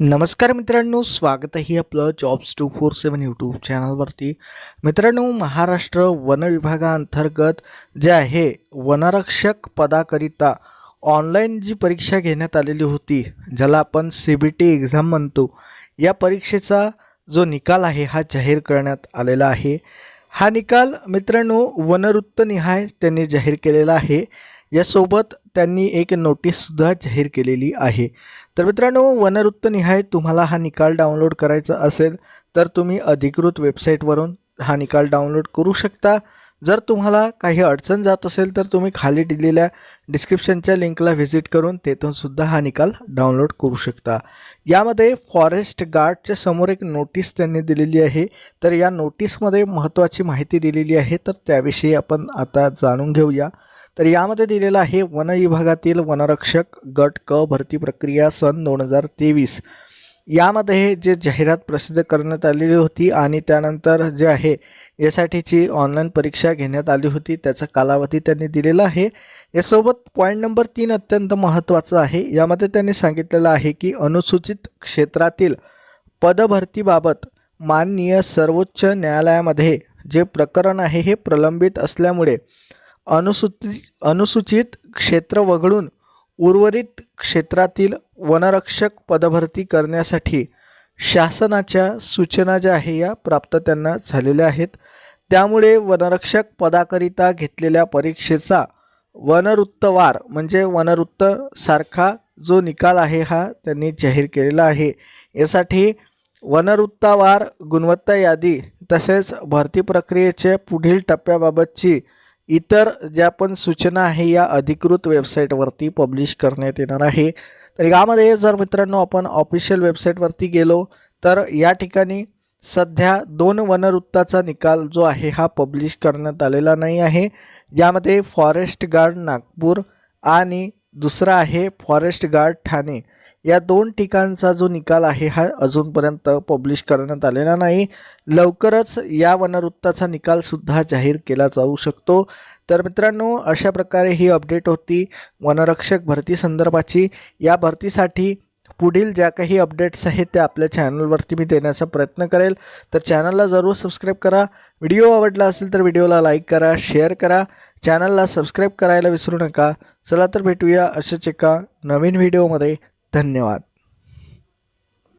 नमस्कार मित्रांनो स्वागत आहे आपलं jobs two four seven YouTube चॅनलवरती मित्रांनो महाराष्ट्र वन विभागाअंतर्गत जे आहे वनरक्षक पदाकरिता ऑनलाईन जी परीक्षा घेण्यात आलेली होती ज्याला आपण सी बी टी एक्झाम म्हणतो या परीक्षेचा जो निकाल आहे हा जाहीर करण्यात आलेला आहे. हा निकाल मित्रांनो वनवृत्तनिहाय त्यांनी जाहीर केलेला आहे. यासोबत त्यांनी एक नोटीससुद्धा जाहीर केलेली आहे. तर मित्रांनो वनवृत्तनिहाय तुम्हाला हा निकाल डाउनलोड करायचा असेल तर तुम्ही अधिकृत वेबसाईटवरून हा निकाल डाउनलोड करू शकता. जर तुम्हाला काही अडचण जात असेल तर तुम्ही खाली दिलेल्या डिस्क्रिप्शनच्या लिंकला व्हिजिट करून तेथून सुद्धा हा निकाल डाउनलोड करू शकता. यामध्ये फॉरेस्ट गार्डच्या समोर एक नोटीस त्यांनी दिलेली आहे. तर या नोटीसमध्ये महत्त्वाची माहिती दिलेली आहे तर त्याविषयी आपण आता जाणून घेऊया. तर यामध्ये दिलेलं आहे वन विभागातील वनरक्षक गट क भरती प्रक्रिया सन दोन हजार तेवीस. यामध्ये जे जाहिरात प्रसिद्ध करण्यात आलेली होती आणि त्यानंतर जे आहे यासाठीची ऑनलाईन परीक्षा घेण्यात आली होती त्याचा कालावधी त्यांनी दिलेला आहे. यासोबत पॉईंट नंबर तीन अत्यंत महत्त्वाचं आहे. यामध्ये त्यांनी सांगितलेलं आहे की अनुसूचित क्षेत्रातील पदभरतीबाबत माननीय सर्वोच्च न्यायालयामध्ये जे प्रकरण आहे हे प्रलंबित असल्यामुळे अनुसूचित अनुसूचित क्षेत्र वगळून उर्वरित क्षेत्रातील वनरक्षक पदभरती करण्यासाठी शासनाच्या सूचना ज्या आहे या प्राप्त त्यांना झालेल्या आहेत. त्यामुळे वनरक्षक पदाकरिता घेतलेल्या परीक्षेचा वनवृत्तवार म्हणजे वनवृत्त सारखा जो निकाल आहे हा त्यांनी जाहीर केलेला आहे. यासाठी वनवृत्तावार गुणवत्ता यादी तसेच भरती प्रक्रियेचे पुढील टप्प्याबाबतची इतर ज्या पण सूचना आहे या अधिकृत वेबसाईटवरती पब्लिश करण्यात येणार आहे. तर यामध्ये जर मित्रांनो आपण ऑफिशियल वेबसाईटवरती गेलो तर या ठिकाणी सध्या दोन वनवृत्ताचा निकाल जो आहे हा पब्लिश करण्यात आलेला नाही आहे. ज्यामध्ये फॉरेस्ट गार्ड नागपूर आणि दुसरा आहे फॉरेस्ट गार्ड ठाणे. या दोन ठिकाणचा जो निकाल आहे हा अजूनपर्यंत पब्लिश करण्यात आलेला नाही. लवकरच या वनवृत्ताचा निकालसुद्धा जाहीर केला जाऊ शकतो. तर मित्रांनो अशा प्रकारे ही अपडेट होती. वनरक्षक भरती संदर्भाची. या भरतीसाठी पुढील ज्या काही अपडेट्स आहेत त्या आपल्या चॅनलवरती मी देण्याचा प्रयत्न करेल. तर चॅनलला जरूर सबस्क्राईब करा. व्हिडिओ आवडला असेल तर व्हिडिओला लाईक करा शेअर करा. चॅनलला सबस्क्राईब करायला विसरू नका. चला तर भेटूया अशाच एका नवीन व्हिडिओमध्ये धन्यवाद.